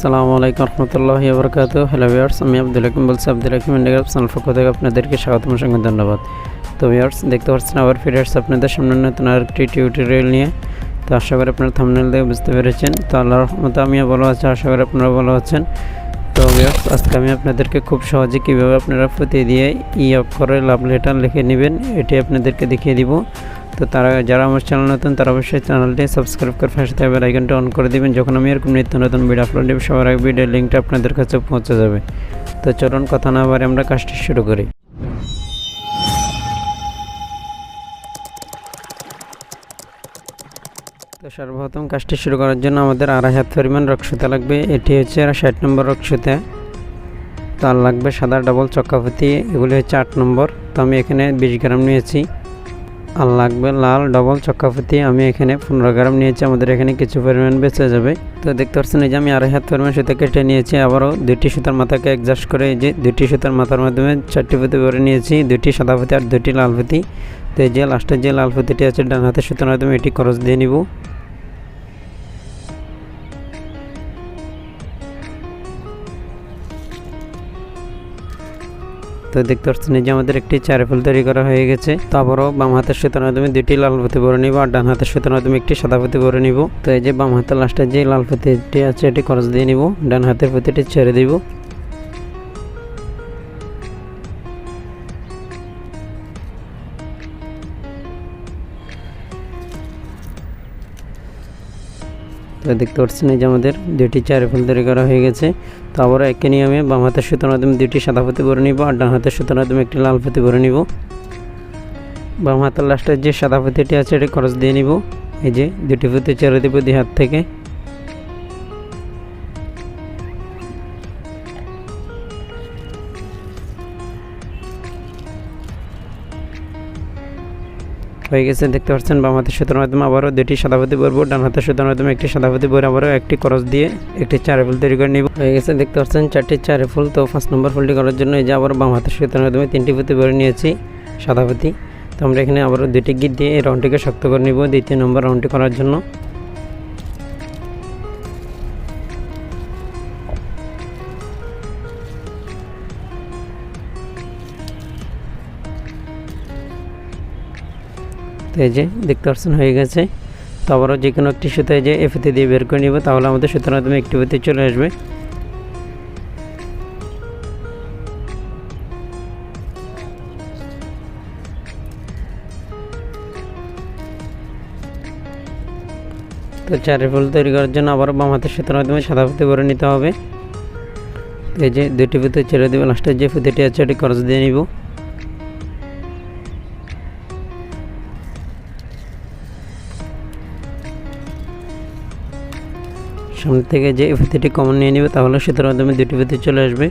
আসসালামু আলাইকুম রহমতুল্লাহি বরকাত হ্যালো ভিউয়ার্স আমি আব্দুল হাকিম বলছি। আব্দুল হাকিম ইন্ডিয়া পক্ষ থেকে আপনাদেরকে স্বাগতম সঙ্গে ধন্যবাদ। তো ভিউয়ার্স দেখতে পাচ্ছেন আবার ফিরে আসছে আপনাদের সামনে নতুন আরেকটি টিউটোরিয়াল নিয়ে। তো আশা করি আপনারা থামনেল দেখে বুঝতে পেরেছেন। তো আল্লাহর রহমতে আমিও ভালো আছি, আশা করি আপনারা ভালো আছেন। তো ভিউয়ার্স আজকে আমি আপনাদেরকে খুব সহজে কীভাবে আপনারা ফুটিয়ে দিয়ে ই অক্ষরে লাভ লেটার লিখে নেবেন, এটি আপনাদেরকে দেখিয়ে দিব। তো তারা যারা আমার চ্যানেল নতুন, তারা অবশ্যই চ্যানেলটি সাবস্ক্রাইব করে পাশে থাকবে আইকনটা অন করে দিবেন। যখন আমি এরকম নিত্য নতুন ভিডিও আপলোড দেব, সবার আগে ভিডিওর লিঙ্কটা আপনাদের কাছে পৌঁছে যাবে। তো চলুন, কথা না বারে আমরা কাজটি শুরু করি। তো সর্বপ্রথম কাজটি শুরু করার জন্য আমাদের আড়াই হাত পরিমাণ রক্সুতা লাগবে। এটি হচ্ছে ষাট নম্বর রক্সুতা তার লাগবে সাদা ডাবল চক্কাপতি এগুলি হচ্ছে আট নম্বর। তো আমি এখানে বিশ গ্রাম নিয়েছি। আর লাগবে লাল, ডবল চক্কাপতি আমি এখানে পনেরো গ্রাম নিয়েছি, আমাদের এখানে কিছু পরিমাণ বেঁচে যাবে। তো দেখতে পাচ্ছেন এই যে আমি আড়াই হাত পরিমাণ সুতা কেটে নিয়েছি, আবারও দুটি সুতার মাথাকে অ্যাডজাস্ট করে এই যে দুটি সুতার মাথার মাধ্যমে চারটি পুঁতি ভরে নিয়েছি দুটি সাদা পুঁতি আর দুটি লাল পুঁতি। তো এই যে লাস্টের যে লাল পুঁতিটি আছে, ডান হাতের সুতার মাধ্যমে এটি খরচ দিয়ে নিব। তো দেখতে পাচ্ছেন যে আমাদের একটি চারে ফুল তৈরি করা হয়ে গেছে। তারপরও বাম হাতের সুতার মাধ্যমে দুটি লাল পুঁতি ভরে নিব আর ডান হাতের সুতোর মাধ্যমে একটি সাদা পুঁতি ভরে নিব। তো এই যে বাম হাতের লাস্টের যে লাল পুঁতিটি আছে, এটি খরচ দিয়ে নিব। ডান হাতের পুঁতিটি ছেড়ে দিব। তো দেখতে পাচ্ছেন এই যে আমাদের দুটি চার ফুল তৈরি করা হয়ে গেছে। তো আবারও একই নিয়মে বাম হাতের সুতোর মাধ্যমে দুটি সাদা পুঁতি ভরে নিব আর ডান হাতের সুতোর মাধ্যমে একটি লাল পুঁতি ভরে নিব। বাম হাতের লাস্টের যে সাদা পুঁতিটি আছে, এটি খরচ দিয়ে নিব। এই যে দুটি পুঁতি ছেড়ে দেবো দুই হাত থেকে। হয়ে গেছে, দেখতে পাচ্ছেন বাম হাতে সুতোর মাধ্যমে আবারও দুটি সাদাপতি বরবো ডান হাতের সুতোর মাধ্যমে একটি সাদাপতি ভরে আবারও একটি করস দিয়ে একটি চারে ফুল তৈরি করে নিব। হয়ে গেছে, দেখতে পাচ্ছেন চারটি চারে ফুল, তো পাঁচ নম্বর ফুলটি করার জন্য এই যে আবার বাম হাতের সুতোর মাধ্যমে তিনটি পুঁতি ভরে নিয়েছি সাদাপতি তো আমরা এখানে আবারও দুটি গিট দিয়ে এই রাউন্ডটিকে শক্ত করে নিব, দ্বিতীয় নম্বর রাউন্ডটি করার জন্য। এই যে, দেখতে পাচ্ছেন, হয়ে গেছে। তো আবারও যে কোনো একটি সুতায় যে এফিতে দিয়ে বের করে নিব, তাহলে আমাদের সুতার মাধ্যমে একটি পুঁতি চলে আসবে। তো চারের ফুল তৈরি করার জন্য আবারও বাম হাতের সুতার মাধ্যমে সাদা পুঁতি ভরে নিতে হবে। এই যে, দুটি পুঁতি ছেড়ে দেবে লাস্টের যে ফুতেটি আছে এটি খরচ দিয়ে নিব। সামনে থেকে যে ফিতিটি কমন নিয়ে নেবে, তাহলে সুতোর মাধ্যমে দুটি ফিতে চলে আসবে।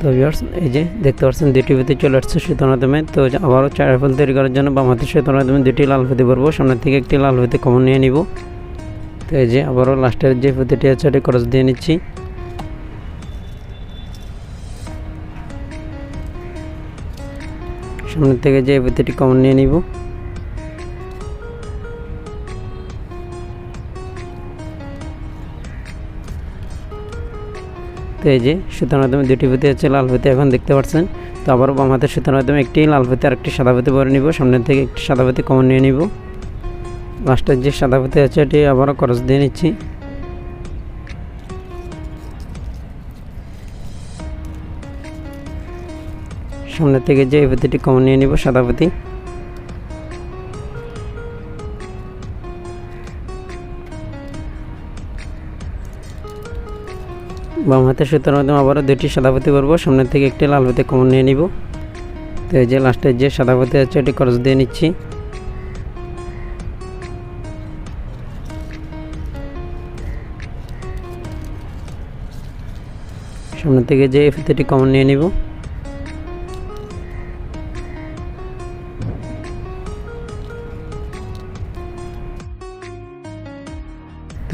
তো ভিউয়ার্স এই যে দেখতে পাচ্ছেন, দুটি ফিতে চলে আসছে সুতোর মাধ্যমে। তো আবারও চার ফুল তৈরি করার জন্য বাম হাতের সুতোর মাধ্যমে দুটি লাল ফিতে ভরবো সামনে থেকে একটি লাল ফিতে কমন নিয়ে নিব। তো এই যে আবারও লাস্টের যে ফিতেটি আছে, সেটি খরচ দিয়ে নিচ্ছি। সামনের থেকে যে পুঁতিটি কমন নিয়ে নিব। তো এই যে সুতার মাধ্যমে দুটি পুঁতি আছে লাল পুঁতি এখন দেখতে পাচ্ছেন। তো আবার বাম হাতের সুতার মাধ্যমে একটি লাল পুঁতি আর একটি সাদা পুঁতি ভরে নিব। সামনের থেকে একটি সাদা পুঁতি কমন নিয়ে নিব। লাস্টের যে সাদা পুঁতি আছে, এটি আবারও খরচ দিয়ে নিচ্ছি। সামনে থেকে যে পুঁতিটি কমন নিয়ে নিব, সাদা পুঁতি বাম হাতের সুতার মাধ্যমে আবারও দুটি সাদা পুঁতি করব, সামনে থেকে একটি লাল পুঁতি কমন নিয়ে নিব। তো এই যে লাস্টের যে সাদা পুঁতি আছে, এটি খরচ দিয়ে নিচ্ছি। সামনে থেকে যে এই পুঁতিটি কমন নিয়ে নিব।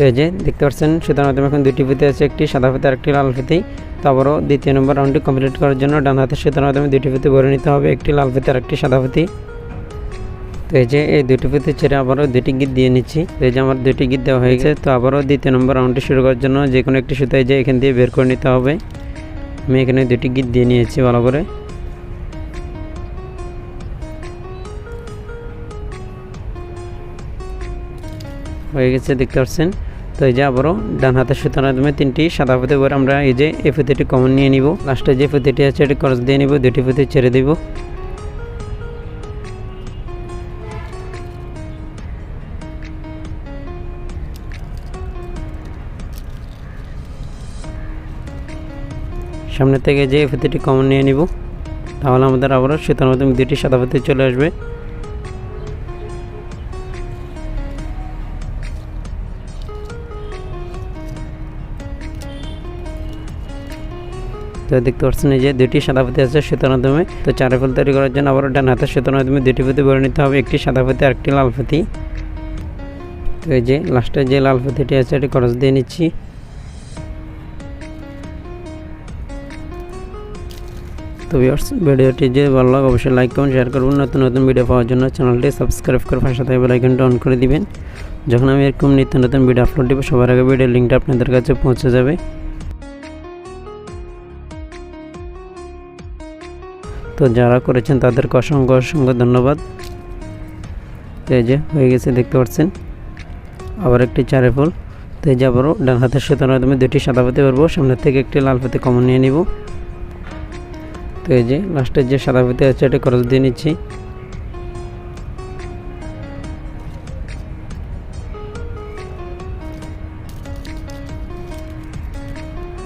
এই যে দেখতে পাচ্ছেন, সুতার মাধ্যমে এখন দুটি ফিতে আছে, একটি সাদা ফিতে আর একটি লাল ফিতে। তো আবারও দ্বিতীয় নম্বর রাউন্ডটি কমপ্লিট করার জন্য ডান হাতের সুতার মাধ্যমে দুটি ফিতে ভরে নিতে হবে, একটি লাল ফিতে আর একটি সাদা ফিতে। তো এই যে এই দুটি পুঁতি ছেড়ে আবারও দুটি গিট দিয়ে নিচ্ছি। তো এই যে আমার দুটি গিট দেওয়া হয়ে গেছে, তো আবারও দ্বিতীয় নম্বর রাউন্ডটি শুরু করার জন্য যে কোনো একটি সুতায় যে এখান দিয়ে বের করে নিতে হবে। আমি এখানে দুটি গিট দিয়ে নিয়েছি ভালো করে হয়ে গেছে, দেখতে পাচ্ছেন। তো এই যে আবারও ডান হাতের সুতার মাধ্যমে তিনটি সাদা পুঁতি করে আমরা এই যে এই পুঁতিটি কমন নিয়ে নিব। লাস্টে যে পুঁতিটি আছে, এটি ক্রস দিয়ে নিব দুটি পুঁতি ছেড়ে দিব। সামনে থেকে যে পুঁতিটি কমন নিয়ে নিব, তাহলে আমাদের আবারও সুতার মাধ্যমে দুটি সাদা পুঁতি চলে আসবে। তো দেখতে পাচ্ছেন এই যে দুটি সাদা পুঁতি আছে সুতার মাধ্যমে। তো চারে ফুল তৈরি করার জন্য আবার ডান হাতের সুতার মাধ্যমে দুটি পুঁতি ভরে নিতে হবে, একটি সাদা পুঁতি আর একটি লাল পুঁতি। তো এই যে লাস্টে যে লাল পুঁতিটি আছে, এটি খরচ দিয়ে নিচ্ছি। তো ভিউয়ার্স ভিডিওটি যে ভালো লাগে অবশ্যই লাইক করুন শেয়ার করুন নতুন নতুন ভিডিও পাওয়ার জন্য চ্যানেলটি সাবস্ক্রাইব করে পাশে থাকা বেল আইকনটা অন করে দিবেন। যখন আমি এরকম নিত্য নতুন ভিডিও আপলোড দিব, সবার আগে ভিডিও লিঙ্কটা আপনাদের কাছে পৌঁছে যাবে। তো যারা করেছেন তাদেরকে অসংখ্য অসংখ্য ধন্যবাদ। তো এই যে, হয়ে গেছে, দেখতে পাচ্ছেন। আবার একটি চারে ফুল। তো এই যে আবারও ডান হাতের সুতার মাধ্যমে দুটি সাদা পাতি পারব, সামনের থেকে একটি লাল পাতি কমন নিয়ে নিব। তো এই যে, লাস্টের যে সাদা পাতি আছে, এটা খরচ দিয়ে নিচ্ছি।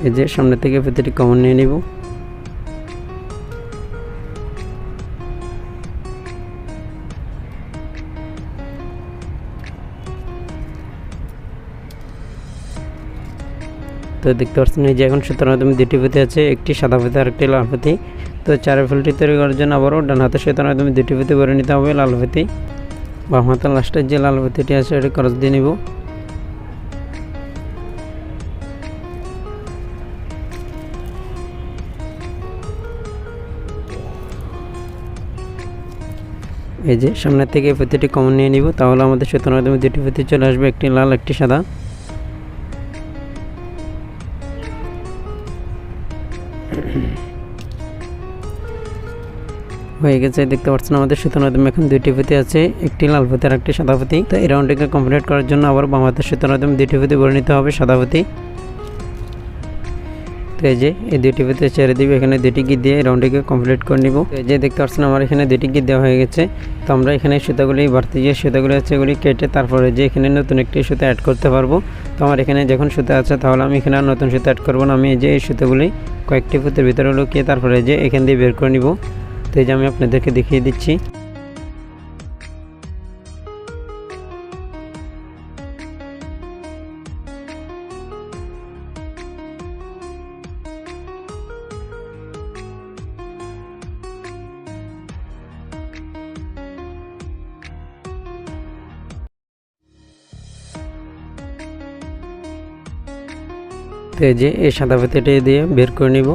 এই যে সামনে থেকে প্রতিটি কমন নিয়ে নিব। তো দেখতে পাচ্ছেন এই যে এখন সুতরাং মাধ্যমে দুটি পুঁতি আছে, একটি সাদা পুঁতি আর একটি লাল পুঁতি তো চারে ফুলটি তৈরি করার জন্য আবারও ডান হাতের সুতরাং মাধ্যমে দুটি পুঁতি করে নিতে হবে, লাল পুঁতি বাম হাতের লাস্টের যে লাল পুঁতিটি আছে এটি খরচ দিয়ে নিব। এই যে সামনের থেকে পুঁতিটি কমন নিয়ে নিব, তাহলে আমাদের সুতরাং মাধ্যমে দুটি পুঁতি চলে আসবে, একটি লাল, একটি সাদা। হয়ে গেছে, দেখতে পাচ্ছেন আমাদের সুতার মাধ্যমে এখন দুইটি পুঁতি আছে, একটি লাল পুঁতি আর একটি সাদা পুঁতি তো এই রাউন্ডটিকে কমপ্লিট করার জন্য আবার হাতের সুতার মাধ্যমে দুইটি পুঁতি ভরে নিতে হবে সাদা পুঁতি তো এই যে, এই দুইটি পুঁতি ছেড়ে দিবে, এখানে দুটি গিট দিয়ে রাউন্ডটিকে কমপ্লিট করে নিব। এই যে, দেখতে পাচ্ছেন আমার এখানে দুটি গিট দেওয়া হয়ে গেছে। তো আমরা এখানে সুতাগুলি, বাড়তি যে সুতাগুলি আছে এগুলি কেটে তারপরে যে এখানে নতুন একটি সুতা অ্যাড করতে পারব। তো আমার এখানে যখন সুতা আছে, তাহলে আমি এখানে নতুন সুতা অ্যাড করব না। আমি এই যে, এই সুতাগুলি কয়েকটি পুঁতির ভিতরে লুকিয়ে তারপরে যে এখান দিয়ে বের করে নিব। তো আমি আপনাদেরকে দেখিয়ে দিচ্ছি। তো এই যে এই সাদা পাতিটি দিয়ে বের করে নিব।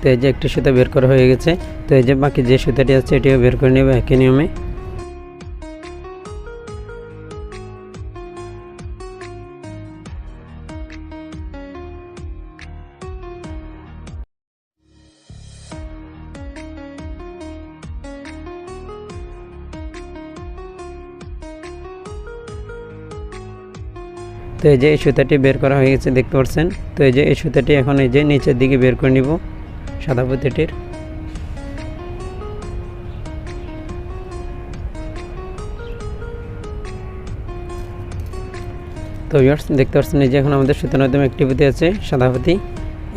তো এই যে একটি সুতা বের করা হয়ে গেছে। তো এই যে বাকি যে সুতাটি আছে, এটিও বের করে নেব একই নিয়মে। তো এই যে এই সুতাটি বের করা হয়ে গেছে, দেখতে পাচ্ছেন? তো এই যে এই সুতাটি এখন এই যে নিচের দিকে বের করে নিব। সাদা পুঁতিটির তো ইয়ার্স দেখতে পাচ্ছেন এই যে এখন আমাদের সুতার মাধ্যমে একটি পুঁতি আছে, সাদা পুঁতি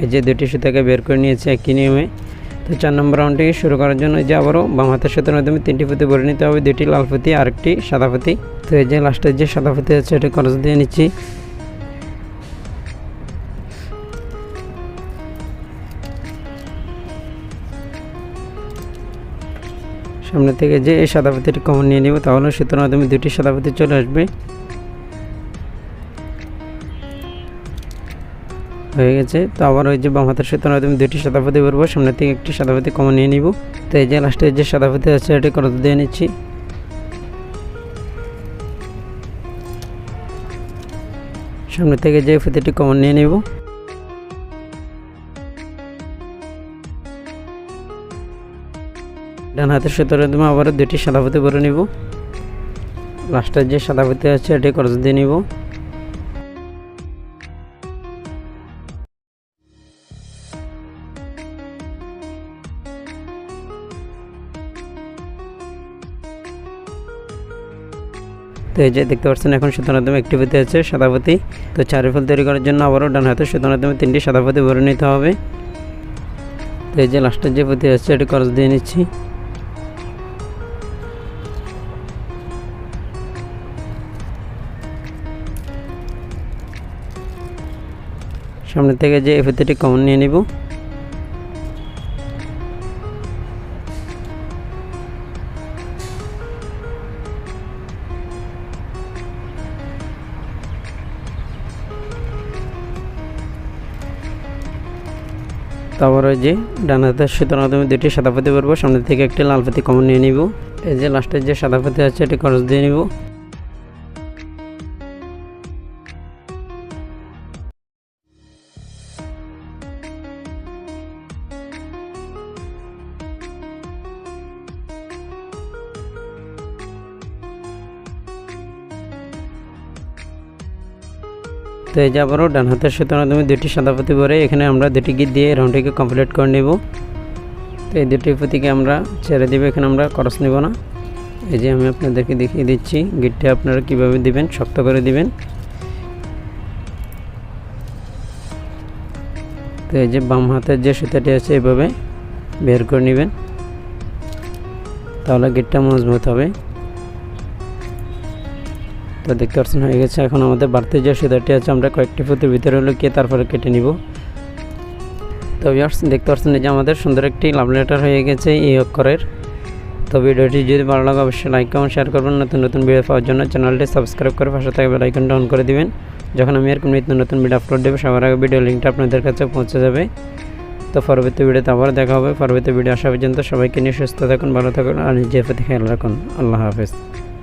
এই যে দুটি সুতাকে বের করে নিয়েছে একই নিয়মে। তো চার নম্বর রাউন্ডটি শুরু করার জন্য এই যে আবারও বাম হাতের সুতার মাধ্যমে তিনটি পুঁতি ভরে নিতে হবে দুটি লাল পুঁতি আর একটি সাদা পুঁতি তো এই যে লাস্টের যে সাদা পুঁতি আছে, এটি খরচ দিয়ে নিচ্ছি। সামনে থেকে যে এই সাদা পাতিটি কমন নিয়ে নেব, তাহলে সুতোর মাধ্যমে দুটি সাদা পাতি চলে আসবে। হয়ে গেছে। তো আবার ওই যে বাম হাতের সুতোর মাধ্যমে দুটি সাদাপতি ভরবো সামনে থেকে একটি সাদাপতি কমন নিয়ে নিব। তো এই যে লাস্টে যে সাদাপতি আছে এটি করতে দিয়ে নিচ্ছি? সামনে থেকে যে ফিতেটি কমন নিয়ে নিব। ডান হাতের সুতোর মাধ্যমে আবার দুটি সাদাপতি ভরে নিব। লাস্টের যে সাদাপতি আছে, এটি করজ দিয়ে নিব। তো এই যে দেখতে পাচ্ছেন, এখন সুতোর একটি পতি আছে সাদাপতি তো চারি ফুল তৈরি করার জন্য আবারও ডান হাতে সুতোর তিনটি সাদাপতি ভরে নিতে হবে। তো এই যে লাস্টের যে পতি আছে, এটি খরচ দিয়ে নিচ্ছি। সামনে থেকে যে পতিটি কমন নিয়ে নিব। তারপর ওই যে ডান হাতের সুতোর মাধ্যমে দুটি সাদাপাতি পরবো সামনে থেকে একটি লাল পাতি কমন নিয়ে নিব। এই যে লাস্টের যে সাদাপাতি আছে, এটি খরচ দিয়ে নিব। তো এই যে আবারও ডান হাতের সুতোর মাধ্যমে দুটি সাদা পুঁতি পরে এখানে আমরা দুটি গিট দিয়ে রাউন্ডটিকে কমপ্লিট করে নেব। তো এই দুটি পুঁতিকে আমরা ছেড়ে দেবো, এখানে আমরা খরচ নেব না। এই যে আমি আপনাদেরকে দেখিয়ে দিচ্ছি, গিটটি আপনারা কীভাবে দিবেন, শক্ত করে দিবেন। তো এই যে বাম হাতের যে সুতাটি আছে, এভাবে বের করে নেবেন। তাহলে গিটটা মজবুত হবে। তো দেখতে পাচ্ছেন, হয়ে গেছে। এখন আমাদের বাড়তি যে সুতাটি আছে, আমরা কয়েকটি ফুটের ভিতরে লুকিয়ে তারপরে কেটে নিব। তো ভিউয়ার্স দেখতে পাচ্ছেন যে আমাদের সুন্দর একটি লাভ লেটার হয়ে গেছে এই অক্ষরের। তো ভিডিওটি যদি ভালো লাগে, অবশ্যই লাইক কমেন্ট শেয়ার করবেন। নতুন নতুন ভিডিও পাওয়ার জন্য চ্যানেলটি সাবস্ক্রাইব করে পাশে থাকবে আইকনটা অন করে দিবেন। যখন আমি এরকম নিত্য নতুন ভিডিও আপলোড দেবো, সবার আগে ভিডিও লিঙ্কটা আপনাদের কাছে পৌঁছে যাবে। তো পরবর্তী ভিডিওতে আবার দেখা হবে। পরবর্তী ভিডিও আসা পর্যন্ত সবাইকে নিয়ে সুস্থ থাকুন, ভালো থাকুন, আর নিজের প্রতি খেয়াল রাখুন। আল্লাহ হাফেজ।